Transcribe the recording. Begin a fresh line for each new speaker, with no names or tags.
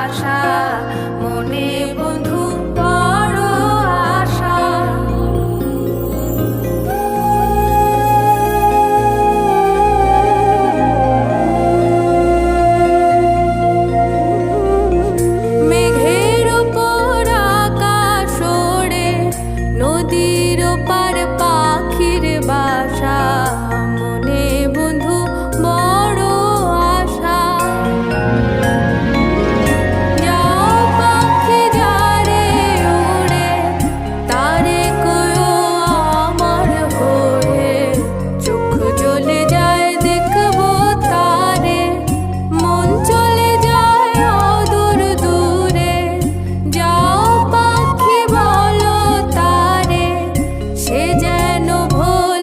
আশা মনে